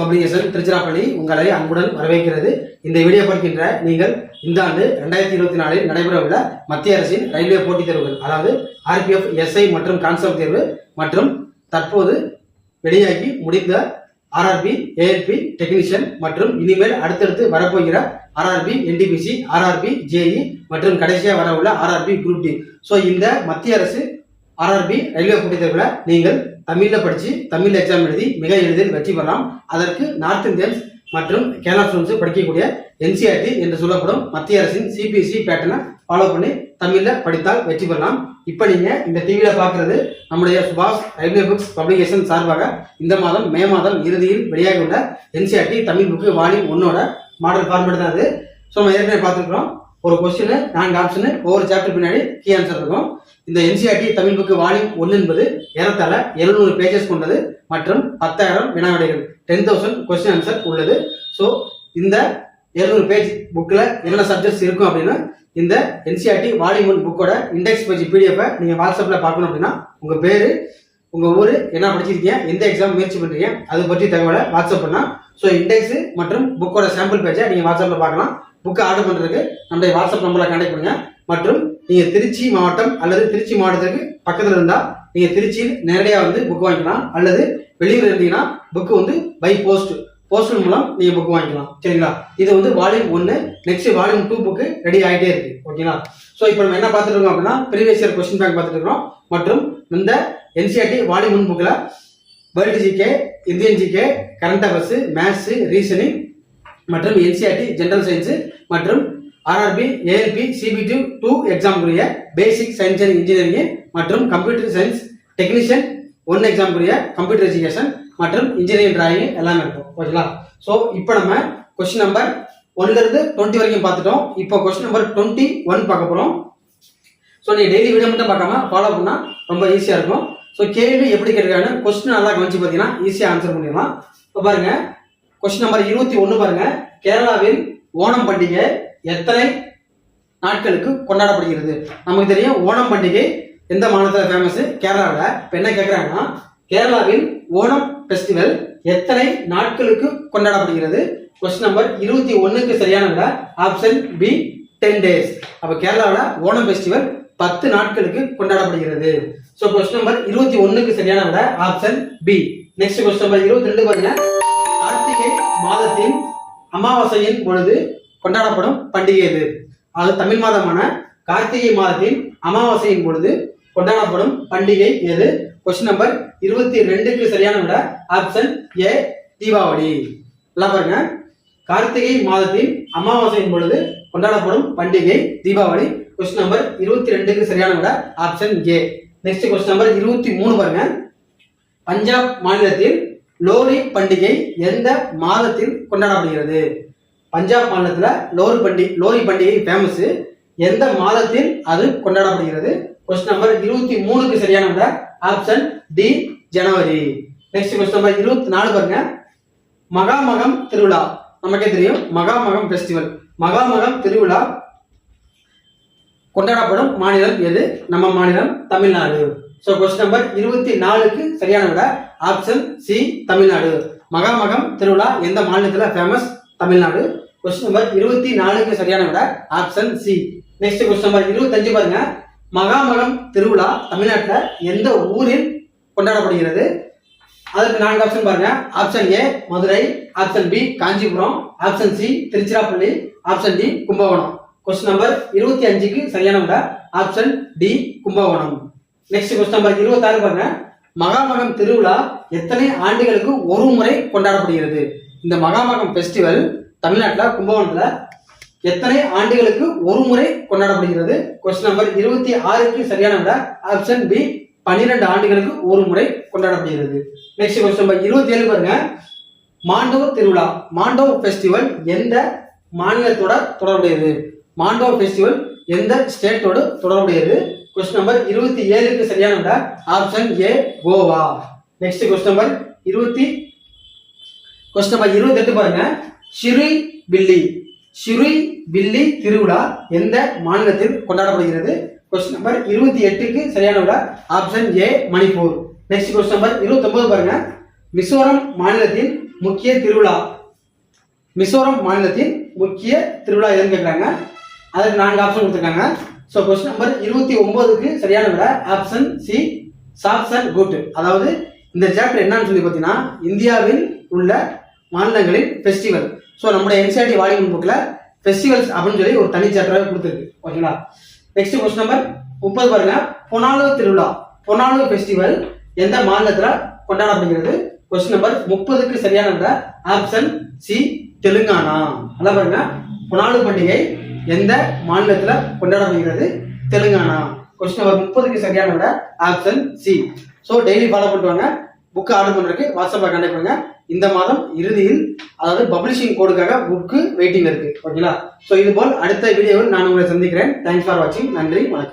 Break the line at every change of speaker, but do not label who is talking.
Publication Tiruchirappalli உங்களை அன்புடன் வரவேற்கிறது. இந்த வீடியோ பார்க்கின்ற நீங்கள் இந்த ஆண்டு ரெண்டாயிரத்தி இருபத்தி நாலில் நடைபெறவுள்ள மத்திய அரசின் ரயில்வே போட்டித் தேர்வுகள் அதாவது ஆர்பிஎஃப் எஸ்ஐ மற்றும் கான்ஸ்டபிள் தேர்வு மற்றும் தற்போது வெளியாகி முடிந்த ஆர்ஆர்பி ஏஎல்பி டெக்னீஷியன் மற்றும் இனிமேல் அடுத்தடுத்து வரப்போகிற ஆர்ஆர்பி என்டிபிசி ஆர்ஆர்பி ஜேஇ மற்றும் கடைசியாக வரவுள்ள ஆர்ஆர்பி குரூப் டி. ஸோ இந்த மத்திய அரசு ஆர்ஆர்பி ரயில்வே போட்டித் தேர்வில் நீங்கள் தமிழில் படித்து தமிழ் எக்ஸாம் எழுதி மிக எளிதில் வெற்றி பெறலாம். அதற்கு நார்த் இந்தியன்ஸ் மற்றும் கேரளா ஸ்டூடெண்ட்ஸ் படிக்கக்கூடிய என்சிஆர்டி என்று சொல்லப்படும் மத்திய அரசின் சிபிஎஸ்சி பேட்டர்னை ஃபாலோ பண்ணி தமிழில் படித்தால் வெற்றி பெறலாம். இப்போ நீங்கள் இந்த டிவியில் பார்க்குறது நம்முடைய சுபாஷ் ரயில்வே புக்ஸ் பப்ளிகேஷன் சார்பாக இந்த மாதம் மே மாதம் இறுதியில் வெளியாகியுள்ள உள்ள என்சிஆர்டி தமிழ் புக்கு வால்யூம் ஒன்னோட மாடல் ஃபார்மேட் தான் அது. ஸோ நம்ம ஏற்கனவே பார்த்துருக்குறோம். ஒரு கொஸ்டின் நான்கு ஆப்ஷனு ஒவ்வொரு சாப்டர் பின்னாடி கீ ஆன்சர் இருக்கும். இந்த என்சிஆர்டி தமிழ் புக்கு வால்யூம் ஒன்று என்பது ஏறத்தாழ எழுநூறு பேஜஸ் கொண்டது மற்றும் பத்தாயிரம் வினாவிடைகள் டென் தௌசண்ட் கொஸ்டின் ஆன்சர் உள்ளது. ஸோ இந்த எழுநூறு பேஜ் புக்கில் என்னென்ன சப்ஜெக்ட்ஸ் இருக்கும் அப்படின்னா இந்த என்சிஆர்டி வால்யூம் ஒன் புக்கோட இண்டெக்ஸ் பேஜ் பிடிஎஃபை நீங்கள் வாட்ஸ்அப்பில் பார்க்கணும் அப்படின்னா உங்கள் பேர் உங்கள் ஊர் என்ன படிச்சிருக்கீங்க எந்த எக்ஸாம் முயற்சி பண்ணுறீங்க அதை பற்றி தகவலை வாட்ஸ்அப் பண்ணால் ஸோ இண்டெக்ஸ் மற்றும் புக்கோட சாம்பிள் பேஜை நீங்கள் வாட்ஸ்அப்பில் பார்க்கலாம். புக்கை ஆர்டர் பண்ணுறதுக்கு நம்முடைய வாட்ஸ்அப் நம்பரில் கான்டெக்ட் பண்ணுங்க. மற்றும் நீங்கள் திருச்சி மாவட்டம் அல்லது திருச்சி மாவட்டத்துக்கு பக்கத்தில் இருந்தால் நீங்கள் திருச்சியில் நேரடியாக வந்து புக் வாங்கிக்கலாம். அல்லது வெளியூர் இருந்தீங்கன்னா புக்கு வந்து பை போஸ்ட் போஸ்டல் மூலம் நீங்கள் புக் வாங்கிக்கலாம். சரிங்களா? இது வந்து வால்யூம் ஒன்று next volume two book ready ஆகிட்டே இருக்கு. ஓகேங்களா ஸோ இப்போ நம்ம என்ன பார்த்துட்டு இருக்கோம் அப்படின்னா ப்ரீவியஸ் இயர் கொஸ்டின் பேங்க் பார்த்துட்டு மற்றும் இந்த என்சிஆர்டி வால்யூம் ஒன் புக்கில் world GK Indian GK current affairs maths reasoning மற்றும் என்சிஆர்டி ஜென்ரல் சயின்ஸ் மற்றும் ஆர்ஆர்பி ஏஎல்பி சிபிடி டூ எக்ஸாமுக்குரிய பேசிக் சயின்ஸ் அண்ட் இன்ஜினியரிங் மற்றும் கம்ப்யூட்டர் சயின்ஸ் டெக்னீஷியன் ஒன் எக்ஸாமுக்குரிய கம்ப்யூட்டர் எஜுகேஷன் மற்றும் இன்ஜினியரிங் டிராயிங் எல்லாமே இருக்கும் ஓகேங்களா ஸோ இப்போ நம்ம கொஸ்டின் நம்பர் ஒன்லேருந்து டுவெண்ட்டி வரைக்கும் பார்த்துட்டோம். இப்போ கொஸ்டின் நம்பர் டுவெண்ட்டி ஒன் பார்க்க போகிறோம் ஸோ நீங்கள் டெய்லி வீடியோ மட்டும் பார்க்காம ஃபாலோ பண்ணால் ரொம்ப ஈஸியாக இருக்கும். ஸோ கேள்வி எப்படி கேட்குறாங்க கொஸ்டின் நல்லா கவனிச்சு பார்த்தீங்கன்னா ஈஸியாக ஆன்சர் பண்ணிடலாம். இப்போ பாருங்கள் கொஸ்டின் நம்பர் இருபத்தி ஒன்று பாருங்க. கேரளாவில் ஓணம் பண்டிகை எத்தனை நாட்களுக்கு கொண்டாடப்படுகிறது? நமக்கு தெரியும் ஓணம் பண்டிகை எந்த மாநிலத்தில் ஃபேமஸ் கேரளாவில். இப்போ என்ன கேட்குறாங்கன்னா கேரளாவில் ஓணம் ஃபெஸ்டிவல் எத்தனை நாட்களுக்கு கொண்டாடப்படுகிறது? கொஸ்டின் நம்பர் இருபத்தி ஒன்றுக்கு சரியான விட ஆப்ஷன் பி டென் டேஸ் அப்போ கேரளாவில் ஓணம் ஃபெஸ்டிவல் பத்து நாட்களுக்கு கொண்டாடப்படுகிறது. ஸோ கொஸ்டின் நம்பர் இருபத்தி ஒன்றுக்கு சரியான விட option B next question number இருபத்தி ரெண்டு பாருங்க. மாதத்தின் அமாவாசையின் பொழுது கொண்டாடப்படும் பண்டிகை எது அது தமிழ் மாதமான கார்த்திகை மாதத்தின் அமாவாசையின் பொழுது கொண்டாடப்படும் பண்டிகை எது? கொஸ்டின் நம்பர் இருபத்தி ரெண்டுக்கு சரியான விட ஆப்ஷன் ஏ தீபாவளி. நல்லா பாருங்க. கார்த்திகை மாதத்தின் அமாவாசையின் பொழுது கொண்டாடப்படும் பண்டிகை தீபாவளி. கொஸ்டின் நம்பர் இருபத்தி ரெண்டுக்கு சரியான விட option A next question number இருபத்தி மூணு பாருங்க. பஞ்சாப் மாநிலத்தில் லோரி பண்டிகை எந்த மாதத்தில் கொண்டாடப்படுகிறது? பஞ்சாப் மாநிலத்தில் லோரி பண்டிகை லோரி பண்டிகை ஃபேமஸ் எந்த மாதத்தில் அது கொண்டாடப்படுகிறது? கொஸ்டின் நம்பர் இருபத்தி மூணுக்கு சரியான விட ஆப்ஷன் டி ஜனவரி. நெக்ஸ்ட் கொஸ்டின் நம்பர் இருபத்தி நாலு பாருங்க. மகாமகம் திருவிழா. நமக்கே தெரியும் மகாமகம் ஃபெஸ்டிவல் மகாமகம் திருவிழா கொண்டாடப்படும் மாநிலம் எது? நம்ம மாநிலம் தமிழ்நாடு. ஸோ கொஸ்டின் நம்பர் இருபத்தி நாலுக்கு சரியான விட. Option C Tamil Nadu. மகாமகம் திருவிழா எந்த மாநிலத்தில் ஃபேமஸ் தமிழ்நாடு. கொஸ்டின் நம்பர் இருபத்தி நாலுக்கு சரியான விட. Option C next question number இருபத்தஞ்சு பாருங்க. மகாமகம் திருவிழா தமிழ்நாட்டில் எந்த ஊரில் கொண்டாடப்படுகிறது? அதுக்கு நான்கு ஆப்ஷன் பாருங்க. Option A Madurai. Option B Kanchipuram. Option C Tiruchirappalli. Option D Kumbakonam. Question number இருபத்தி அஞ்சுக்கு சரியான விட. Option D Kumbakonam. Next question number இருபத்தாறு பாருங்க. மகாமகம் திருவிழா எத்தனை ஆண்டுகளுக்கு ஒரு முறை கொண்டாடப்படுகிறது? இந்த மகாமகம் ஃபெஸ்டிவல் தமிழ்நாட்டில் கும்பகோணத்தில் எத்தனை ஆண்டுகளுக்கு ஒரு முறை கொண்டாடப்படுகிறது? கொஸ்டின் நம்பர் இருபத்தி ஆறுக்கு சரியான விட ஆப்ஷன் பி பன்னிரெண்டு ஆண்டுகளுக்கு ஒரு முறை கொண்டாடப்படுகிறது. நெக்ஸ்ட் கொஸ்டின் நம்பர் இருபத்தி ஏழு பாருங்க. மாண்டவ திருவிழா மாண்டவ ஃபெஸ்டிவல் எந்த மாநிலத்தோட தொடர்புடையது? மாண்டவ ஃபெஸ்டிவல் எந்த ஸ்டேட்டோட தொடர்புடையது? கொஸ்டின் நம்பர் இருபத்தி ஏழுக்கு சரியான விட. Option A Goa next question number இருபத்தி கொஸ்டின் நம்பர் இருபத்தி எட்டு பாருங்க. ஷிருய் பில்லி ஷிருய் பில்லி திருவிழா எந்த மாநிலத்தில் கொண்டாடப்படுகிறது? கொஸ்டின் நம்பர் இருபத்தி எட்டுக்கு சரியான விட. Option A Manipur. Next question number இருபத்தி ஒன்பது பாருங்க. மிசோரம் மாநிலத்தின் முக்கிய திருவிழா. மிசோரம் மாநிலத்தின் முக்கிய திருவிழா எதுன்னு கேட்குறாங்க அதுக்கு நான்கு ஆப்ஷன் கொடுத்துருக்காங்க. ஸோ கொஸ்டின் நம்பர் இருபத்தி ஒன்பதுக்கு சரியான விட ஆப்ஷன் சி சாப்சன் குட் அதாவது இந்த சாப்டர் என்னன்னு சொல்லி பார்த்தீங்கன்னா இந்தியாவில் உள்ள மாநிலங்களின் ஃபெஸ்டிவல் ஸோ நம்முடைய என்சிஆர்டி வாலிபம் புக்கில் ஃபெஸ்டிவல்ஸ் அப்படின்னு சொல்லி ஒரு தனி சாப்டராக கொடுத்துருக்கு. ஓகேங்களா நெக்ஸ்ட் கொஸ்டின் நம்பர் முப்பது பாருங்க. பொனாலு திருவிழா. பொனாலு ஃபெஸ்டிவல் எந்த மாநிலத்தில் கொண்டாடப்படுகிறது? கொஸ்டின் நம்பர் முப்பதுக்கு சரியான விட ஆப்ஷன் சி தெலுங்கானா. நல்லா பாருங்க. பொனாலு பண்டிகை எந்த மாநிலத்தில் கொண்டாடப்படுகிறது? தெலுங்கானா. கொஸ்டின் நம்பர் முப்பதுக்கு சரியான விட option C so daily follow பண்ணிட்டு வாங்க. புக்கு ஆர்டர் பண்ணுறதுக்கு வாட்ஸ்அப்பில் கண்டக்ட் பண்ணுங்க. இந்த மாதம் இறுதியில் அதாவது பப்ளிஷிங் கோடுக்காக புக்கு வெயிட்டிங் இருக்கு. ஓகேங்களா ஸோ இது போல் அடுத்த வீடியோவில் நான் உங்களை சந்திக்கிறேன். தேங்க்ஸ் ஃபார் வாட்சிங் நன்றி வணக்கம்.